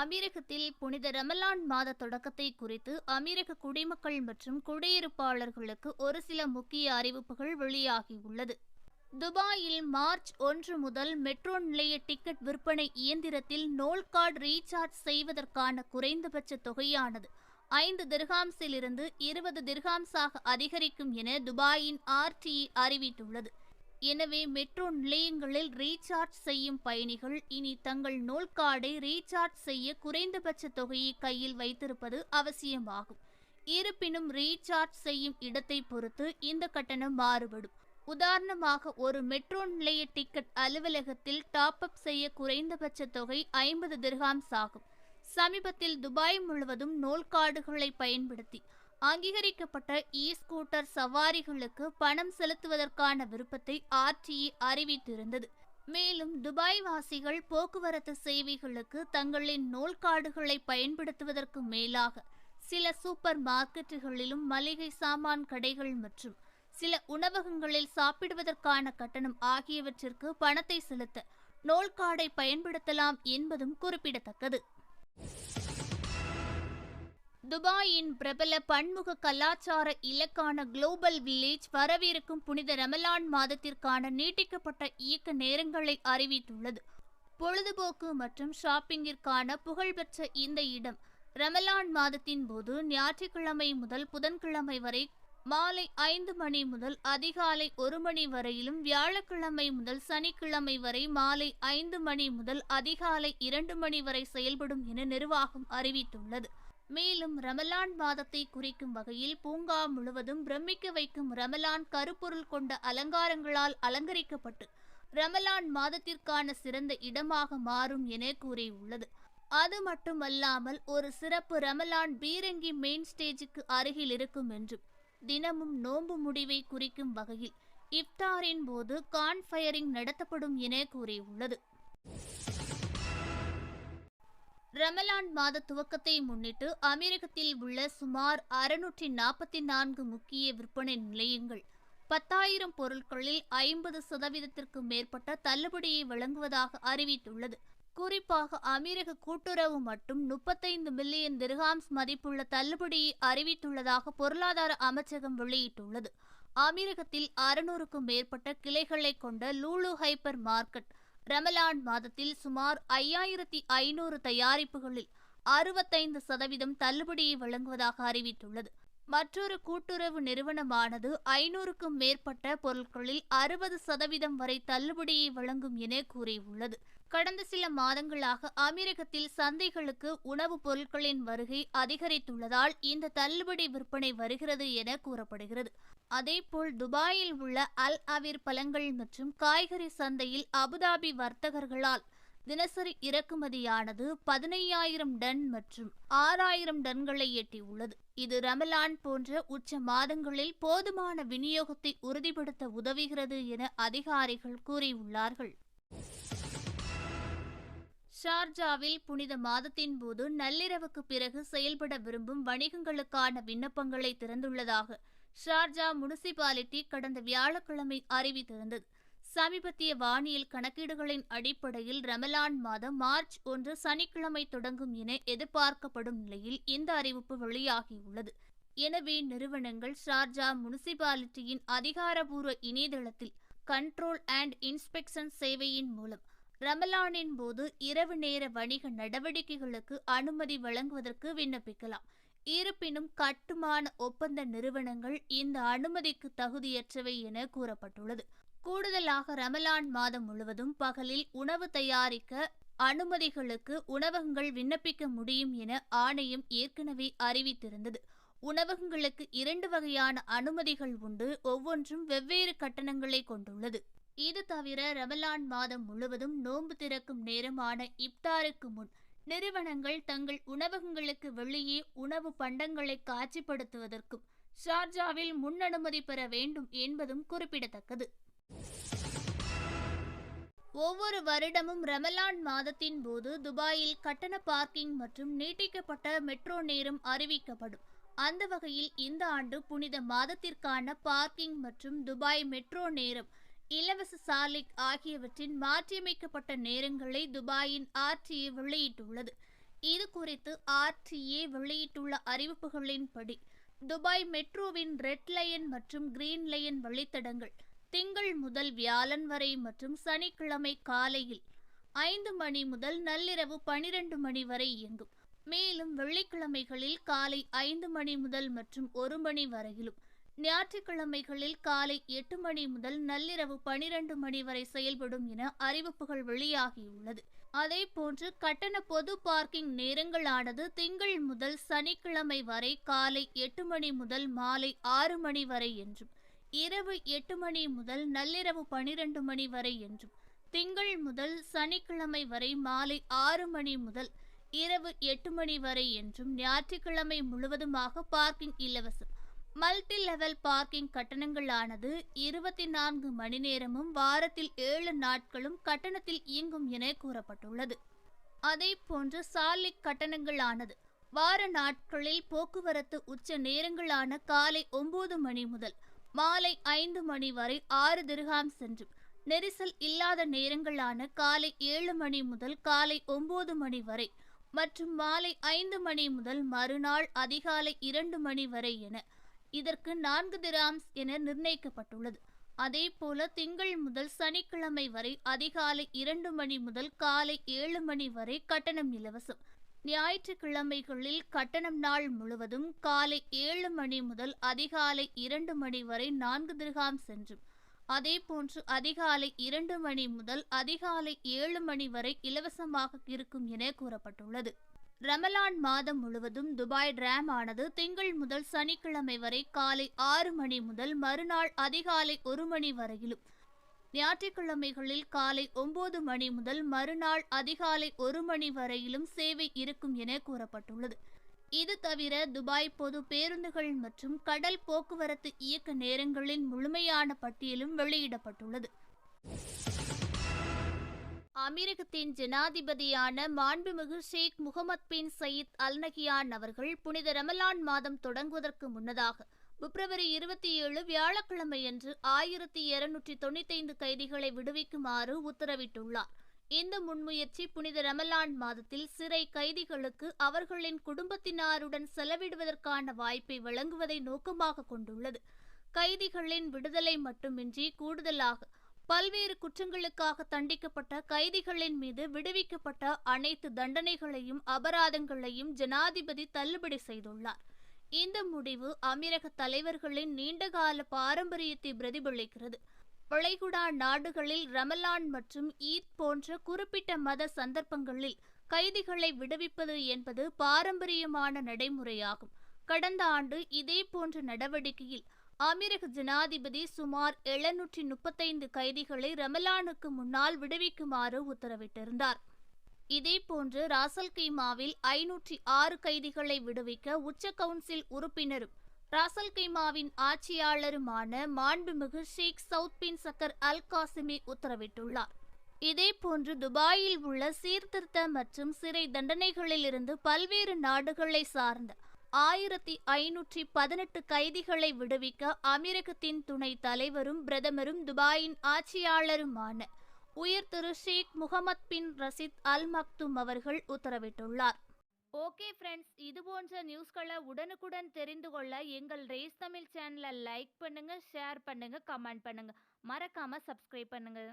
அமீரகத்தில் புனித ரமலான் மாத தொடக்கத்தை குறித்து அமீரக குடிமக்கள் மற்றும் குடியிருப்பாளர்களுக்கு ஒரு சில முக்கிய அறிவிப்புகள் வெளியாகியுள்ளது. துபாயில் மார்ச் ஒன்று முதல் மெட்ரோ நிலைய டிக்கெட் விற்பனை இயந்திரத்தில் நோல் கார்டு ரீசார்ஜ் செய்வதற்கான குறைந்தபட்ச தொகையானது ஐந்து திர்ஹாம்ஸிலிருந்து இருபது திர்ஹாம்ஸாக அதிகரிக்கும் என துபாயின் ஆர்டிஇ அறிவித்துள்ளது. எனவே மெட்ரோ நிலையங்களில் ரீசார்ஜ் செய்யும் பயணிகள் இனி தங்கள் நோல் கார்டை ரீசார்ஜ் செய்ய குறைந்தபட்ச தொகையை கையில் வைத்திருப்பது அவசியமாகும். இருப்பினும் ரீசார்ஜ் செய்யும் இடத்தை பொறுத்து இந்த கட்டணம் மாறுபடும். உதாரணமாக ஒரு மெட்ரோ நிலைய டிக்கெட் அலுவலகத்தில் டாப் அப் செய்ய குறைந்தபட்ச தொகை ஐம்பது திர்ஹாம்ஸ் ஆகும். சமீபத்தில் துபாய் முழுவதும் நோல் கார்டுகளை பயன்படுத்தி அங்கீகரிக்கப்பட்ட இ ஸ்கூட்டர் சவாரிகளுக்கு பணம் செலுத்துவதற்கான விருப்பத்தை ஆர்டிஇ அறிவித்திருந்தது. மேலும் துபாய் வாசிகள் போக்குவரத்து சேவைகளுக்கு தங்களின் நோல் கார்டுகளை பயன்படுத்துவதற்கு மேலாக சில சூப்பர் மார்க்கெட்டுகளிலும் மளிகை சாமான் கடைகள் மற்றும் சில உணவகங்களில் சாப்பிடுவதற்கான கட்டணம் ஆகியவற்றிற்கு பணத்தை செலுத்த நோல் கார்டை பயன்படுத்தலாம் என்பதும் குறிப்பிடத்தக்கது. துபாயின் பிரபல பன்முக கலாச்சார இலக்கான குளோபல் வில்லேஜ் வரவிருக்கும் புனித ரமலான் மாதத்திற்கான நீட்டிக்கப்பட்ட இயக்க நேரங்களை அறிவித்துள்ளது. பொழுதுபோக்கு மற்றும் ஷாப்பிங்கிற்கான புகழ்பெற்ற இந்த இடம் ரமலான் மாதத்தின் போது ஞாயிற்றுக்கிழமை முதல் புதன்கிழமை வரை மாலை ஐந்து மணி முதல் அதிகாலை ஒரு மணி வரையிலும் வியாழக்கிழமை முதல் சனிக்கிழமை வரை மாலை ஐந்து மணி முதல் அதிகாலை இரண்டு மணி வரை செயல்படும் என நிர்வாகம் அறிவித்துள்ளது. மேலும் ரமலான் மாதத்தை குறிக்கும் வகையில் பூங்கா முழுவதும் பிரமிக்க வைக்கும் ரமலான் கருப்பொருள் கொண்ட அலங்காரங்களால் அலங்கரிக்கப்பட்டு ரமலான் மாதத்திற்கான சிறந்த இடமாக மாறும் என கூறியுள்ளது. அது மட்டுமல்லாமல் ஒரு சிறப்பு ரமலான் பீரங்கி மெயின் ஸ்டேஜுக்கு அருகில் இருக்கும் என்றும் தினமும் நோன்பு முடிவை குறிக்கும் வகையில் இஃப்தாரின் போது கான்ஃபயரிங் நடத்தப்படும் என கூறியுள்ளது. ரமலான் மாத துவக்கத்தை முன்னிட்டு அமெரிக்கத்தில் உள்ள சுமார் அறுநூற்றி நாற்பத்தி நான்கு முக்கிய விற்பனை நிலையங்கள் பத்தாயிரம் பொருட்களில் ஐம்பது சதவீதத்திற்கு மேற்பட்ட தள்ளுபடியை வழங்குவதாக அறிவித்துள்ளது. குறிப்பாக அமீரக கூட்டுறவு மட்டும் முப்பத்தைந்து மில்லியன் திர்ஹாம்ஸ் மதிப்புள்ள தள்ளுபடியை அறிவித்துள்ளதாக பொருளாதார அமைச்சகம் வெளியிட்டுள்ளது. அமீரகத்தில் அறுநூறுக்கும் மேற்பட்ட கிளைகளை கொண்ட லூலு ஹைப்பர் மார்க்கெட் ரமலான் மாதத்தில் சுமார் ஐயாயிரத்தி ஐநூறு தயாரிப்புகளில் அறுபத்தைந்து சதவீதம் தள்ளுபடியை வழங்குவதாக அறிவித்துள்ளது. மற்றொரு கூட்டுறவு நிறுவனமானது ஐநூறுக்கும் மேற்பட்ட பொருட்களில் அறுபது சதவீதம் வரை தள்ளுபடியை வழங்கும் என கூறியுள்ளது. கடந்த சில மாதங்களாக அமெரிக்கத்தில் சந்தைகளுக்கு உணவுப் பொருட்களின் வருகை அதிகரித்துள்ளதால் இந்த தள்ளுபடி விற்பனை வருகிறது என கூறப்படுகிறது. அதேபோல் துபாயில் உள்ள அல் அவிர் பழங்கள் மற்றும் காய்கறி சந்தையில் அபுதாபி வர்த்தகர்களால் தினசரி இறக்குமதியானது பதினையாயிரம் டன் மற்றும் ஆறாயிரம் டன்களை எட்டியுள்ளது. இது ரமலான் போன்ற உச்ச மாதங்களில் போதுமான விநியோகத்தை உறுதிப்படுத்த உதவுகிறது என அதிகாரிகள் கூறியுள்ளார்கள். ஷார்ஜாவில் புனித மாதத்தின் போது நள்ளிரவுக்கு பிறகு செயல்பட விரும்பும் வணிகங்களுக்கான விண்ணப்பங்களை திறந்துள்ளதாக ஷார்ஜா முனிசிபாலிட்டி கடந்த வியாழக்கிழமை அறிவித்திருந்தது. சமீபத்திய வானியல் கணக்கீடுகளின் அடிப்படையில் ரமலான் மாதம் மார்ச் ஒன்று சனிக்கிழமை தொடங்கும் என எதிர்பார்க்கப்படும் நிலையில் இந்த அறிவிப்பு வெளியாகியுள்ளது. எனவே நிறுவனங்கள் ஷார்ஜா முனிசிபாலிட்டியின் அதிகாரபூர்வ இணையதளத்தில் கண்ட்ரோல் அண்ட் இன்ஸ்பெக்ஷன் சேவையின் மூலம் ரமலானின் போது இரவு நேர வணிக நடவடிக்கைகளுக்கு அனுமதி வழங்குவதற்கு விண்ணப்பிக்கலாம். இருப்பினும் கட்டுமான ஒப்பந்த நிறுவனங்கள் இந்த அனுமதிக்கு தகுதியற்றவை என கூறப்பட்டுள்ளது. கூடுதலாக ரமலான் மாதம் முழுவதும் பகலில் உணவு தயாரிக்க அனுமதிகளுக்கு உணவகங்கள் விண்ணப்பிக்க முடியும் என ஆணையம் ஏற்கனவே அறிவித்திருந்தது. உணவகங்களுக்கு இரண்டு வகையான அனுமதிகள் உண்டு. ஒவ்வொன்றும் வெவ்வேறு கட்டணங்களை கொண்டுள்ளது. இது தவிர ரமலான் மாதம் முழுவதும் நோன்பு திறக்கும் நேரமான இப்தாருக்கு முன் நிறுவனங்கள் தங்கள் உணவகங்களுக்கு வெளியே உணவு பண்டங்களை காட்சிப்படுத்துவதற்கும் ஷார்ஜாவில் முன் அனுமதி பெற வேண்டும் என்பதும் குறிப்பிடத்தக்கது. ஒவ்வொரு வருடமும் ரமலான் மாதத்தின் போது துபாயில் கட்டண பார்க்கிங் மற்றும் நீட்டிக்கப்பட்ட மெட்ரோ நேரம் அறிவிக்கப்படும். அந்த வகையில் இந்த ஆண்டு புனித மாதத்திற்கான பார்க்கிங் மற்றும் துபாய் மெட்ரோ நேரம் இலவச சாலிக் ஆகியவற்றின் மாற்றியமைக்கப்பட்ட நேரங்களை துபாயின் ஆர்டிஏ வெளியிட்டுள்ளது. இது குறித்து ஆர்டிஏ வெளியிட்டுள்ள அறிவிப்புகளின்படி துபாய் மெட்ரோவின் ரெட் லயன் மற்றும் கிரீன் லயன் வழித்தடங்கள் திங்கள் முதல் வியாழன் வரை மற்றும் சனிக்கிழமை காலையில் ஐந்து மணி முதல் நள்ளிரவு பனிரெண்டு மணி வரை இயங்கும். மேலும் வெள்ளிக்கிழமைகளில் காலை ஐந்து மணி முதல் மற்றும் ஒரு மணி வரையிலும் ஞாயிற்றுக்கிழமைகளில் காலை எட்டு மணி முதல் நள்ளிரவு பனிரெண்டு மணி வரை செயல்படும் என அறிவிப்புகள் வெளியாகியுள்ளது. அதே போன்று கட்டண பொது பார்க்கிங் நேரங்களானது திங்கள் முதல் சனிக்கிழமை வரை காலை எட்டு மணி முதல் மாலை ஆறு மணி வரை என்றும் இரவு எட்டு மணி முதல் நள்ளிரவு பனிரெண்டு மணி வரை என்றும் திங்கள் முதல் சனிக்கிழமை வரை மாலை ஆறு மணி முதல் இரவு எட்டு மணி வரை என்றும் ஞாயிற்றுக்கிழமை முழுவதுமாக பார்க்கிங் இலவசம். மல்டி லெவல் பார்க்கிங் கட்டணங்களானது இருபத்தி நான்கு மணி நேரமும் வாரத்தில் ஏழு நாட்களும் கட்டணத்தில் இயங்கும் என கூறப்பட்டுள்ளது. அதே போன்று சாலிக் கட்டணங்களானது வார நாட்களில் போக்குவரத்து உச்ச நேரங்களான காலை ஒன்பது மணி முதல் மாலை ஐந்து மணி வரை ஆறு திர்ஹாம் சென்றும். நெரிசல் இல்லாத நேரங்களான காலை ஏழு மணி முதல் காலை ஒன்பது மணி வரை மற்றும் மாலை ஐந்து மணி முதல் மறுநாள் அதிகாலை இரண்டு மணி வரை என. இதற்கு நான்கு திராம்ஸ் என நிர்ணயிக்கப்பட்டுள்ளது. அதே போல திங்கள் முதல் சனிக்கிழமை வரை அதிகாலை இரண்டு மணி முதல் காலை ஏழு மணி வரை கட்டணம் இலவசம். ஞாயிற்றுக்கிழமைகளில் கட்டணம் நாள் முழுவதும் காலை ஏழு மணி முதல் அதிகாலை இரண்டு மணி வரை நான்கு திருகாம் சென்றும். அதே போன்று அதிகாலை இரண்டு மணி முதல் அதிகாலை ஏழு மணி வரை இலவசமாக இருக்கும் என கூறப்பட்டுள்ளது. ரமலான் மாதம் முழுவதும் துபாய் டிராம் ஆனது திங்கள் முதல் சனிக்கிழமை வரை காலை ஆறு மணி முதல் மறுநாள் அதிகாலை ஒரு மணி வரையிலும் ஞாயிற்றுக்கிழமைகளில் காலை ஒன்பது மணி முதல் மறுநாள் அதிகாலை ஒரு மணி வரையிலும் சேவை இருக்கும் என கூறப்பட்டுள்ளது. இது தவிர துபாய் பொது பேருந்துகள் மற்றும் கடல் போக்குவரத்து இயக்க நேரங்களின் முழுமையான பட்டியலும் வெளியிடப்பட்டுள்ளது. அமீரகத்தின் ஜனாதிபதியான மாண்புமிகு Sheikh Mohammed bin Zayed Al Nahyan அவர்கள் புனித ரமலான் மாதம் தொடங்குவதற்கு முன்னதாக பிப்ரவரி இருபத்தி ஏழு வியாழக்கிழமையன்று ஆயிரத்தி இருநூற்றி தொண்ணூத்தைந்து கைதிகளை விடுவிக்குமாறு உத்தரவிட்டுள்ளார். இந்த முன்முயற்சி புனித ரமலான் மாதத்தில் சிறை கைதிகளுக்கு அவர்களின் குடும்பத்தினாருடன் செலவிடுவதற்கான வாய்ப்பை வழங்குவதை நோக்கமாக கொண்டுள்ளது. கைதிகளின் விடுதலை மட்டுமின்றி கூடுதலாக பல்வேறு குற்றங்களுக்காக தண்டிக்கப்பட்ட கைதிகளின் மீது விடுவிக்கப்பட்ட அனைத்து தண்டனைகளையும் அபராதங்களையும் ஜனாதிபதி தள்ளுபடி செய்துள்ளார். இந்த முடிவு அமீரக தலைவர்களின் நீண்டகால பாரம்பரியத்தை பிரதிபலிக்கிறது. வளைகுடா நாடுகளில் ரமலான் மற்றும் ஈத் போன்ற குறிப்பிட்ட மத சந்தர்ப்பங்களில் கைதிகளை விடுவிப்பது என்பது பாரம்பரியமான நடைமுறையாகும். கடந்த ஆண்டு இதே போன்ற நடவடிக்கையில் அமீரக ஜனாதிபதி சுமார் எழுநூற்றி முப்பத்தைந்து கைதிகளை ரமலானுக்கு முன்னால் விடுவிக்குமாறு உத்தரவிட்டிருந்தார். இதேபோன்று ராசல் கைமாவில் ஐநூற்றி ஆறு கைதிகளை விடுவிக்க உச்ச கவுன்சில் உறுப்பினரும் ராசல் கைமாவின் ஆட்சியாளருமான மாண்புமிகு ஷேக் சவுத் பின் சக்கர் அல் காசிமி உத்தரவிட்டுள்ளார். இதேபோன்று துபாயில் உள்ள சீர்திருத்த மற்றும் சிறை தண்டனைகளிலிருந்து பல்வேறு நாடுகளை சார்ந்த ஆயிரத்தி ஐநூற்றி பதினெட்டு கைதிகளை விடுவிக்க அமீரகத்தின் துணை தலைவரும் பிரதமரும் துபாயின் ஆட்சியாளருமான உயிர் திரு ஷேக் முகமது பின் ரசித் அல் மக்தும் அவர்கள் உத்தரவிட்டுள்ளார். ஓகே ஃப்ரெண்ட்ஸ் இது போன்ற நியூஸ்களை உடனுக்குடன் தெரிந்து கொள்ள எங்கள் ரேஸ் தமிழ் சேனலை லைக் பண்ணுங்கள் ஷேர் பண்ணுங்கள் கமெண்ட் பண்ணுங்கள் மறக்காமல் சப்ஸ்கிரைப் பண்ணுங்கள்